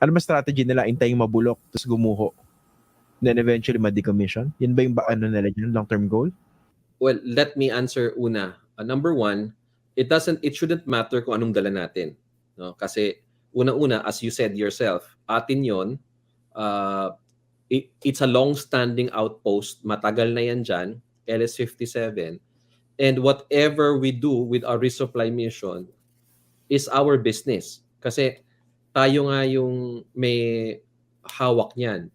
Ano ba strategy nila? Intayong mabulok, tapos gumuho. Then eventually ma-decommission? Yun ba yung ba, ano nila yun, long-term goal? Well, let me answer una. Uh, number one, it doesn't, it shouldn't matter kung anong dala natin. No? Kasi una-una, as you said yourself, atin yon uh, it, it's a long-standing outpost. Matagal na yan dyan, LS-57. And whatever we do with our resupply mission is our business. Kasi tayo nga yung may hawak niyan.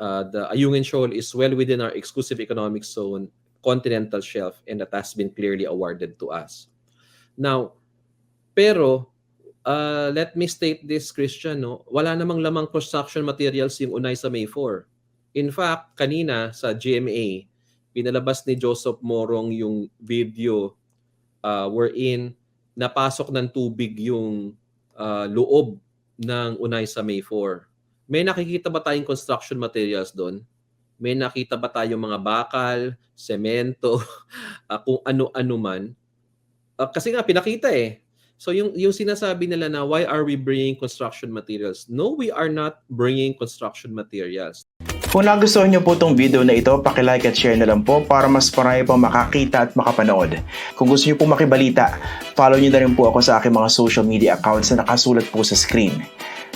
Uh, the Ayungin Shoal is well within our exclusive economic zone continental shelf and that has been clearly awarded to us. Now, pero uh, let me state this, Christian, no? wala namang lamang construction materials yung unay sa May 4. In fact, kanina sa GMA, pinalabas ni Joseph Morong yung video uh, wherein napasok ng tubig yung uh, loob ng unay sa May 4. May nakikita ba tayong construction materials doon? May nakita ba tayong mga bakal, semento, uh, kung ano-ano man? Uh, kasi nga pinakita eh. So yung yung sinasabi nila na why are we bringing construction materials? No, we are not bringing construction materials. Kung nagustuhan niyo po itong video na ito, pakilike at share na lang po para mas marami pang makakita at makapanood. Kung gusto niyo po makibalita, follow niyo na rin po ako sa aking mga social media accounts na nakasulat po sa screen.